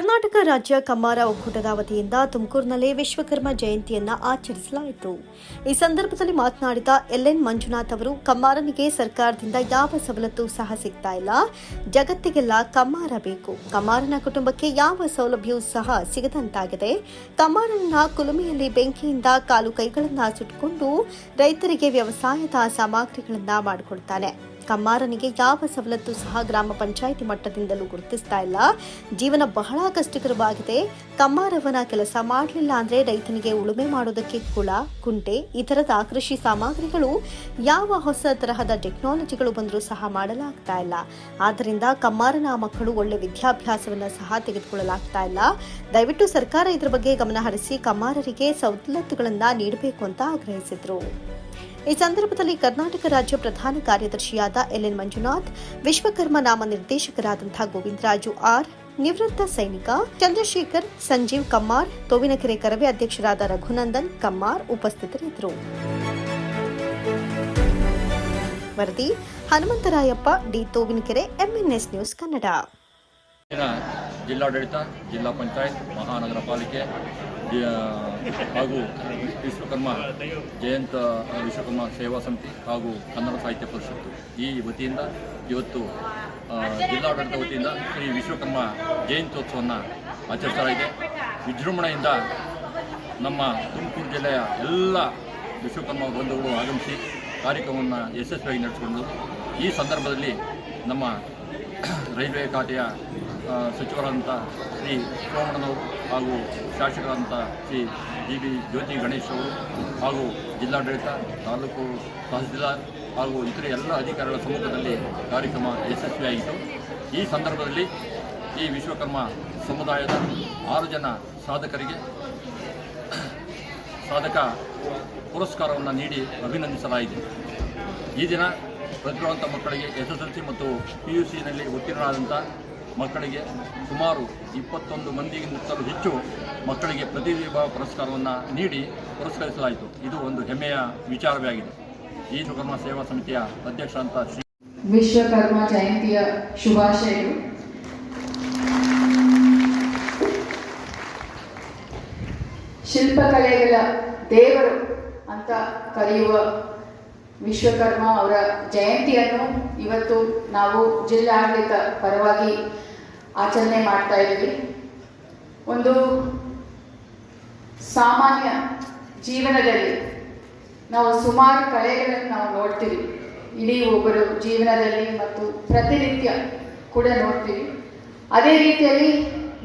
ಕರ್ನಾಟಕ ರಾಜ್ಯ ಕಮ್ಮಾರ ಒಕ್ಕೂಟದ ವತಿಯಿಂದ ತುಮಕೂರಿನಲ್ಲಿ ವಿಶ್ವಕರ್ಮ ಜಯಂತಿಯನ್ನು ಆಚರಿಸಲಾಯಿತು. ಈ ಸಂದರ್ಭದಲ್ಲಿ ಮಾತನಾಡಿದ ಎಲ್ಎನ್ ಮಂಜುನಾಥ್ ಅವರು, ಕಮ್ಮಾರನಿಗೆ ಸರ್ಕಾರದಿಂದ ಯಾವ ಸವಲತ್ತು ಸಹ ಸಿಗ್ತಾ ಇಲ್ಲ. ಜಗತ್ತಿಗೆಲ್ಲ ಕಮ್ಮಾರ ಬೇಕು. ಕಮ್ಮಾರನ ಕುಟುಂಬಕ್ಕೆ ಯಾವ ಸೌಲಭ್ಯವೂ ಸಹ ಸಿಗದಂತಾಗಿದೆ. ಕಮ್ಮಾರನ ಕುಲುಮೆಯಲ್ಲಿ ಬೆಂಕಿಯಿಂದ ಕಾಲು ಕೈಗಳನ್ನು ಸುಟ್ಟುಕೊಂಡು ರೈತರಿಗೆ ವ್ಯವಸಾಯದ ಸಾಮಗ್ರಿಗಳನ್ನು ಮಾಡಿಕೊಡ್ತಾನೆ. ಕಮ್ಮಾರನಿಗೆ ಯಾವ ಸವಲತ್ತು ಸಹ ಗ್ರಾಮ ಪಂಚಾಯಿತಿ ಮಟ್ಟದಿಂದಲೂ ಗುರುತಿಸ್ತಾ ಇಲ್ಲ. ಜೀವನ ಬಹಳ ಕಷ್ಟಕರವಾಗಿದೆ. ಕಮ್ಮಾರವನ ಕೆಲಸ ಮಾಡಲಿಲ್ಲ ಅಂದ್ರೆ ರೈತನಿಗೆ ಉಳುಮೆ ಮಾಡೋದಕ್ಕೆ ಕುಳ, ಕುಂಟೆ ಈ ತರದ ಕೃಷಿ ಸಾಮಗ್ರಿಗಳು ಯಾವ ಹೊಸ ತರಹದ ಟೆಕ್ನಾಲಜಿಗಳು ಬಂದರೂ ಸಹ ಮಾಡಲಾಗ್ತಾ ಇಲ್ಲ. ಆದ್ದರಿಂದ ಕಮ್ಮಾರನ ಮಕ್ಕಳು ಒಳ್ಳೆ ವಿದ್ಯಾಭ್ಯಾಸವನ್ನು ಸಹ ತೆಗೆದುಕೊಳ್ಳಲಾಗ್ತಾ ಇಲ್ಲ. ದಯವಿಟ್ಟು ಸರ್ಕಾರ ಇದರ ಬಗ್ಗೆ ಗಮನ ಹರಿಸಿ ಕಮ್ಮಾರರಿಗೆ ಸವಲತ್ತುಗಳನ್ನು ನೀಡಬೇಕು ಅಂತ ಆಗ್ರಹಿಸಿದ್ರು. ಈ ಸಂದರ್ಭದಲ್ಲಿ ಕರ್ನಾಟಕ ರಾಜ್ಯ ಪ್ರಧಾನ ಕಾರ್ಯದರ್ಶಿಯಾದ ಎಲ್ಎನ್ ಮಂಜುನಾಥ್, ವಿಶ್ವಕರ್ಮ ನಾಮ ನಿರ್ದೇಶಕರಾದಂತಹ ಗೋವಿಂದರಾಜು ಆರ್, ನಿವೃತ್ತ ಸೈನಿಕ ಚಂದ್ರಶೇಖರ್, ಸಂಜೀವ್ ಕಮ್ಮಾರ್, ತೋವಿನಕೆರೆ ಕರವೇ ಅಧ್ಯಕ್ಷರಾದ ರಘುನಂದನ್ ಕಮ್ಮಾರ್ ಉಪಸ್ಥಿತರಿದ್ದರು. ವರದಿ Hanumantharayappa, D Tovinakere MNS news Kannada. ಜಿಲ್ಲಾಡಳಿತ, ಜಿಲ್ಲಾ ಪಂಚಾಯತ್, ಮಹಾನಗರ ಪಾಲಿಕೆ ಹಾಗೂ ವಿಶ್ವಕರ್ಮ, ಜಯಂತ ವಿಶ್ವಕರ್ಮ ಸೇವಾ ಸಮಿತಿ ಹಾಗೂ ಕನ್ನಡ ಸಾಹಿತ್ಯ ಪರಿಷತ್ತು ಈ ವತಿಯಿಂದ ಇವತ್ತು ಜಿಲ್ಲಾಡಳಿತ ವತಿಯಿಂದ ಶ್ರೀ ವಿಶ್ವಕರ್ಮ ಜಯಂತ್ಯೋತ್ಸವವನ್ನು ಆಚರಿಸಲಾಗಿದೆ. ವಿಜೃಂಭಣೆಯಿಂದ ನಮ್ಮ ತುಮಕೂರು ಜಿಲ್ಲೆಯ ಎಲ್ಲ ವಿಶ್ವಕರ್ಮ ಬಂಧುಗಳು ಆಗಮಿಸಿ ಕಾರ್ಯಕ್ರಮವನ್ನು ಯಶಸ್ವಿಯಾಗಿ ನಡೆಸಿಕೊಂಡು ಈ ಸಂದರ್ಭದಲ್ಲಿ ನಮ್ಮ ರೈಲ್ವೆ ಖಾತೆಯ ಸಚಿವರಾದಂಥ ಶ್ರೀ ಸೋಮಣ್ಣನವರು ಹಾಗೂ ಶಾಸಕರಾದಂಥ ಶ್ರೀ ಜಿ ಬಿ ಜ್ಯೋತಿ ಗಣೇಶ್ ಅವರು ಹಾಗೂ ಜಿಲ್ಲಾಡಳಿತ, ತಾಲೂಕು ತಹಸೀಲ್ದಾರ್ ಹಾಗೂ ಇತರೆ ಎಲ್ಲ ಅಧಿಕಾರಿಗಳ ಸಮ್ಮುಖದಲ್ಲಿ ಕಾರ್ಯಕ್ರಮ ಯಶಸ್ವಿಯಾಯಿತು ಈ ಸಂದರ್ಭದಲ್ಲಿ ಈ ವಿಶ್ವಕರ್ಮ ಸಮುದಾಯದ ಆರು ಜನ ಸಾಧಕರಿಗೆ ಸಾಧಕ ಪುರಸ್ಕಾರವನ್ನು ನೀಡಿ ಅಭಿನಂದಿಸಲಾಯಿತು. ಈ ದಿನ ಪ್ರತಿಭಾವಂತ ಮಕ್ಕಳಿಗೆ ಎಸ್ ಎಸ್ ಎಲ್ ಸಿ ಮತ್ತು ಪಿ ಯು ಸಿನಲ್ಲಿ ಉತ್ತೀರ್ಣರಾದಂಥ ಮಕ್ಕಳಿಗೆ ಸುಮಾರು ಇಪ್ಪತ್ತೊಂದು ಮಂದಿಗಿಂತಲೂ ಹೆಚ್ಚು ಮಕ್ಕಳಿಗೆ ಪ್ರತಿಭಾ ಪುರಸ್ಕಾರವನ್ನು ನೀಡಿ ಪುರಸ್ಕರಿಸಲಾಯಿತು. ಇದು ಒಂದು ಹೆಮ್ಮೆಯ ವಿಚಾರವೇ ಆಗಿದೆ ಈ ಸುಕರ್ಮ ಸೇವಾ ಸಮಿತಿಯ ಅಧ್ಯಕ್ಷ ಅಂತ ಶ್ರೀ ವಿಶ್ವಕರ್ಮ ಜಯಂತಿಯ ಶುಭಾಶಯಗಳು. ಶಿಲ್ಪಕಲೆಗಳ ದೇವರು ಅಂತ ಕರೆಯುವ ವಿಶ್ವಕರ್ಮ ಅವರ ಜಯಂತಿಯನ್ನು ಇವತ್ತು ನಾವು ಜಿಲ್ಲಾಡಳಿತ ಪರವಾಗಿ ಆಚರಣೆ ಮಾಡ್ತಾ ಇದ್ದೀವಿ. ಒಂದು ಸಾಮಾನ್ಯ ಜೀವನದಲ್ಲಿ ನಾವು ಸುಮಾರು ಕಲೆಗಳನ್ನು ನಾವು ನೋಡ್ತೀವಿ. ಇಡೀ ಒಬ್ಬರು ಜೀವನದಲ್ಲಿ ಮತ್ತು ಪ್ರತಿನಿತ್ಯ ಕೂಡ ನೋಡ್ತೀವಿ. ಅದೇ ರೀತಿಯಲ್ಲಿ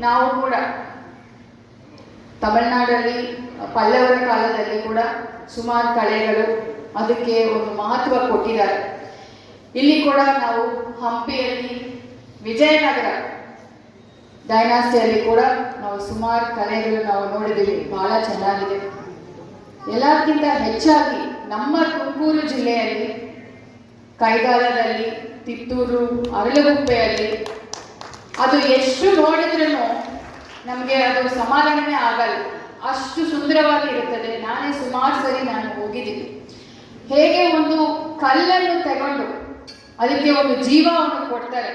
ನಾವು ಕೂಡ ತಮಿಳುನಾಡಲ್ಲಿ, ಪಲ್ಲವರ ಕಾಲದಲ್ಲಿ ಕೂಡ ಸುಮಾರು ಕಲೆಗಳು ಅದಕ್ಕೆ ಒಂದು ಮಹತ್ವ ಕೊಟ್ಟಿದ್ದಾರೆ. ಇಲ್ಲಿ ಕೂಡ ನಾವು ಹಂಪಿಯಲ್ಲಿ ವಿಜಯನಗರ ಡೈನಾಸ್ಟಿಯಲ್ಲಿ ಕೂಡ ನಾವು ಸುಮಾರು ಕಲೆಗಳು ನಾವು ನೋಡಿದ್ದೀವಿ. ಬಹಳ ಚೆನ್ನಾಗಿದೆ. ಎಲ್ಲದಕ್ಕಿಂತ ಹೆಚ್ಚಾಗಿ ನಮ್ಮ ತುಮಕೂರು ಜಿಲ್ಲೆಯಲ್ಲಿ ಕೈಗಾಲದಲ್ಲಿ, ತಿತ್ತೂರು, ಅರಳುಗುಪ್ಪೆಯಲ್ಲಿ ಅದು ಎಷ್ಟು ನೋಡಿದ್ರೂ ನಮಗೆ ಅದು ಸಮಾಧಾನವೇ ಆಗಲ್ಲ. ಅಷ್ಟು ಸುಂದರವಾಗಿ ಇರುತ್ತದೆ. ನಾನೇ ಸುಮಾರು ಸರಿ ನಾನು ಹೋಗಿದ್ದೀನಿ. ಹೇಗೆ ಒಂದು ಕಲ್ಲನ್ನು ತಗೊಂಡು ಅದಕ್ಕೆ ಒಂದು ಜೀವವನ್ನು ಕೊಡ್ತಾರೆ.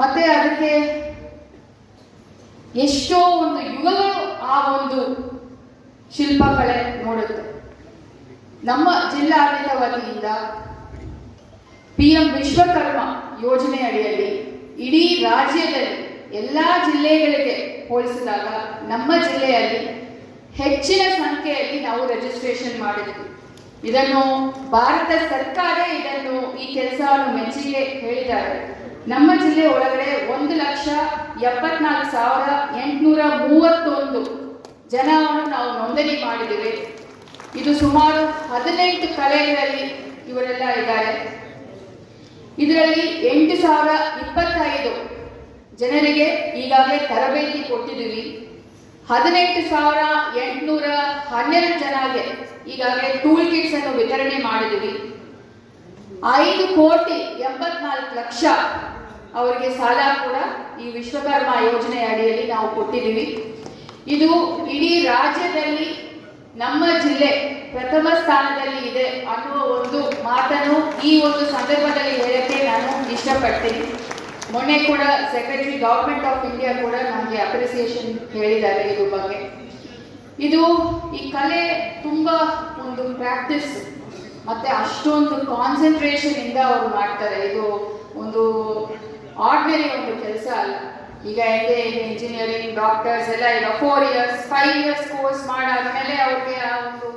ಮತ್ತೆ ಅದಕ್ಕೆ ಎಷ್ಟೋ ಒಂದು ಯುಗಗಳು ಆ ಒಂದು ಶಿಲ್ಪಕಲೆ ನೋಡುತ್ತೆ ನಮ್ಮ ಜಿಲ್ಲಾಡಳಿತ ವತಿಯಿಂದ ಪಿ ಎಂ ವಿಶ್ವಕರ್ಮ ಯೋಜನೆ ಅಡಿಯಲ್ಲಿ ಇಡೀ ರಾಜ್ಯದಲ್ಲಿ ಎಲ್ಲ ಜಿಲ್ಲೆಗಳಿಗೆ ಹೋಲಿಸಿದಾಗ ನಮ್ಮ ಜಿಲ್ಲೆಯಲ್ಲಿ ಹೆಚ್ಚಿನ ಸಂಖ್ಯೆಯಲ್ಲಿ ನಾವು ರಿಜಿಸ್ಟ್ರೇಷನ್ ಮಾಡಿದ್ವಿ. ಇದನ್ನು ಭಾರತ ಸರ್ಕಾರ ಇದನ್ನು ಈ ಕೆಲಸವನ್ನು ಮೆಚ್ಚುಗೆ ಹೇಳಿದ್ದಾರೆ. ನಮ್ಮ ಜಿಲ್ಲೆ ಒಳಗಡೆ ಒಂದು ಲಕ್ಷ ಎಪ್ಪತ್ನಾಲ್ಕು ಸಾವಿರ ಎಂಟುನೂರ ಮೂವತ್ತೊಂದು ಜನವನ್ನು ನಾವು ನೋಂದಣಿ ಮಾಡಿದ್ದೇವೆ. ಇದು ಸುಮಾರು ಹದಿನೆಂಟು ಕಲೆಗಳಲ್ಲಿ ಇವರೆಲ್ಲ ಇದ್ದಾರೆ. ಇದರಲ್ಲಿ ಎಂಟು ಸಾವಿರ ಇಪ್ಪತ್ತೈದು ಜನರಿಗೆ ಈಗಾಗಲೇ ತರಬೇತಿ ಕೊಟ್ಟಿದ್ದೀವಿ. ಹದಿನೆಂಟು ಸಾವಿರ ಎಂಟುನೂರ ಹನ್ನೆರಡು ಜನಗೆ ಈಗಾಗಲೇ ಟೂಲ್ ಕಿಟ್ಸ್ ಅನ್ನು ವಿತರಣೆ ಮಾಡಿದೀವಿ ಐದು ಕೋಟಿ ಎಂಬತ್ನಾಲ್ಕು ಲಕ್ಷ ಅವರಿಗೆ ಸಾಲ ಕೂಡ ಈ ವಿಶ್ವಕರ್ಮ ಯೋಜನೆ ಅಡಿಯಲ್ಲಿ ನಾವು ಕೊಟ್ಟಿದ್ದೀವಿ. ಇದು ಇಡೀ ರಾಜ್ಯದಲ್ಲಿ ನಮ್ಮ ಜಿಲ್ಲೆ ಪ್ರಥಮ ಸ್ಥಾನದಲ್ಲಿ ಇದೆ ಅನ್ನುವ ಒಂದು ಮಾತನ್ನು ಈ ಒಂದು ಸಂದರ್ಭದಲ್ಲಿ ಹೇಳಕ್ಕೆ ನಾನು ಇಷ್ಟಪಡ್ತೀನಿ. ಮೊನ್ನೆ ಕೂಡ ಸೆಕ್ರೆಟರಿ ಗೌರ್ಮೆಂಟ್ ಆಫ್ ಇಂಡಿಯಾ ಕೂಡ ನಮಗೆ ಅಪ್ರಿಸಿಯೇಷನ್ ಹೇಳಿದ್ದಾರೆ ಇದ್ರ ಬಗ್ಗೆ. ಇದು ಈ ಕಲೆ ತುಂಬ ಒಂದು ಪ್ರಾಕ್ಟೀಸ್ ಮತ್ತೆ ಅಷ್ಟೊಂದು ಕಾನ್ಸಂಟ್ರೇಷನ್ ಇಂದ ಅವರು ಮಾಡ್ತಾರೆ. ಇದು ಒಂದು ಆರ್ಡಿನರಿ ಒಂದು ಕೆಲಸ ಅಲ್ಲ. ಈಗ ಹೆಂಗೆ ಇಂಜಿನಿಯರಿಂಗ್ ಡಾಕ್ಟರ್ಸ್ ಎಲ್ಲ ಈಗ four years five years course ಮಾಡಾದ್ಮೇಲೆ ಅವ್ರಿಗೆ ಆ ಒಂದು